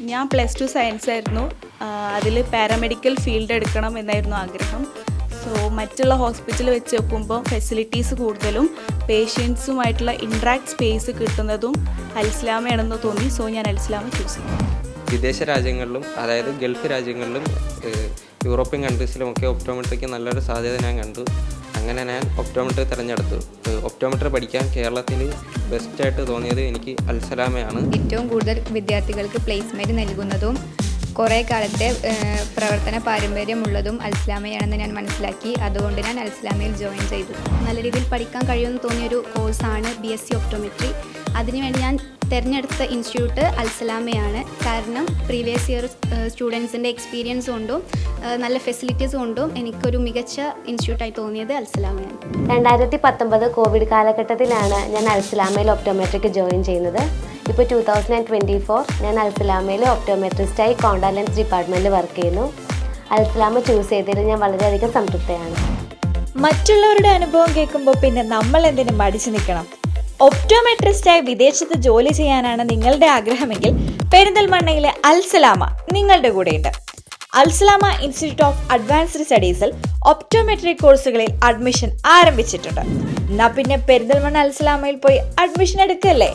ഞാൻ plus two science ആയിരുന്നു. അതിൽ പാരാമെഡിക്കൽ ഫീൽഡ് എടുക്കണം എന്നായിരുന്നു ആഗ്രഹം. സോ മറ്റുള്ള ഹോസ്പിറ്റൽ വെച്ച് നോക്കുമ്പോൾ ഫെസിലിറ്റീസ് കൂടുതലും പേഷ്യൻസുമായിട്ടുള്ള ഇൻട്രാക്ട് സ്പേസ് കിട്ടുന്നതും അൽസ്ലാമയാണെന്ന് തോന്നി. സോ ഞാൻ അൽസ്ലാമ ചൂസ് ചെയ്തു. വിദേശ രാജ്യങ്ങളിലും അതായത് ഗൾഫ് രാജ്യങ്ങളിലും യൂറോപ്യൻ കൺട്രീസിലും ഒക്കെ ഒപ്റ്റോമെട്രിക്ക് നല്ലൊരു സാധ്യത ഞാൻ കണ്ടു. അങ്ങനെ ഞാൻ ഒപ്റ്റോമെട്രി തിരഞ്ഞെടുത്തു. ഒപ്റ്റോമെട്രി പഠിക്കാൻ കേരളത്തിൽ ബെസ്റ്റായിട്ട് തോന്നിയത് എനിക്ക് അൽസലാമയാണ്. ഏറ്റവും കൂടുതൽ വിദ്യാർത്ഥികൾക്ക് പ്ലേസ്മെന്റ് നൽകുന്നതും കുറേ കാലത്തെ പ്രവർത്തന പാരമ്പര്യമുള്ളതും അൽസ്ലാമയാണെന്ന് ഞാൻ മനസ്സിലാക്കി. അതുകൊണ്ട് ഞാൻ അൽസ്ലാമയിൽ ജോയിൻ ചെയ്തു. നല്ല രീതിയിൽ പഠിക്കാൻ കഴിയുമെന്ന് തോന്നിയൊരു കോഴ്സാണ് ബി എസ് സി ഒപ്റ്റോമെട്രി അതിനുവേണ്ടി ഞാൻ തിരഞ്ഞെടുത്ത ഇൻസ്റ്റിറ്റ്യൂട്ട് അൽസലാമയാണ്. കാരണം പ്രീവിയസ് ഇയർ സ്റ്റുഡൻസിന്റെ എക്സ്പീരിയൻസ് കൊണ്ടും നല്ല ഫെസിലിറ്റീസ് കൊണ്ടും എനിക്കൊരു മികച്ച ഇൻസ്റ്റിറ്റ്യൂട്ടായി തോന്നിയത് അൽസലാമയാണ് രണ്ടായിരത്തി പത്തൊമ്പത് കോവിഡ് കാലഘട്ടത്തിലാണ് ഞാൻ അൽസലാമയിൽ ഒപ്റ്റോമെട്രിക്ക് ജോയിൻ ചെയ്യുന്നത്. ഇപ്പോൾ two thousand and twenty four ഞാൻ അൽസലാമയിൽ ഒപ്റ്റോമെട്രിസ്റ്റായി കോണ്ടാക്ട് ലെൻസ് ഡിപ്പാർട്ട്മെന്റിൽ വർക്ക് ചെയ്യുന്നു. അൽസലാമ ചൂസ് ചെയ്തതിൽ ഞാൻ വളരെയധികം സംതൃപ്തയാണ്. മറ്റുള്ളവരുടെ അനുഭവം കേൾക്കുമ്പോൾ പിന്നെ നമ്മൾ എന്തിനും മടിച്ചു നിൽക്കണം? ഒപ്റ്റോമെട്രിസ്റ്റായി വിദേശത്ത് ജോലി ചെയ്യാനാണ് നിങ്ങളുടെ ആഗ്രഹമെങ്കിൽ പെരിന്തൽമണ്ണയിലെ അൽസലാമ നിങ്ങളുടെ കൂടെയുണ്ട്. അൽസലാമ ഇൻസ്റ്റിറ്റ്യൂട്ട് ഓഫ് അഡ്വാൻസ്ഡ് സ്റ്റഡീസിൽ ഒപ്റ്റോമെട്രിക് കോഴ്സുകളിൽ അഡ്മിഷൻ ആരംഭിച്ചിട്ടുണ്ട്. എന്നാ പിന്നെ പെരിന്തൽമണ്ണ അൽസലാമയിൽ പോയി അഡ്മിഷൻ എടുക്കല്ലേ?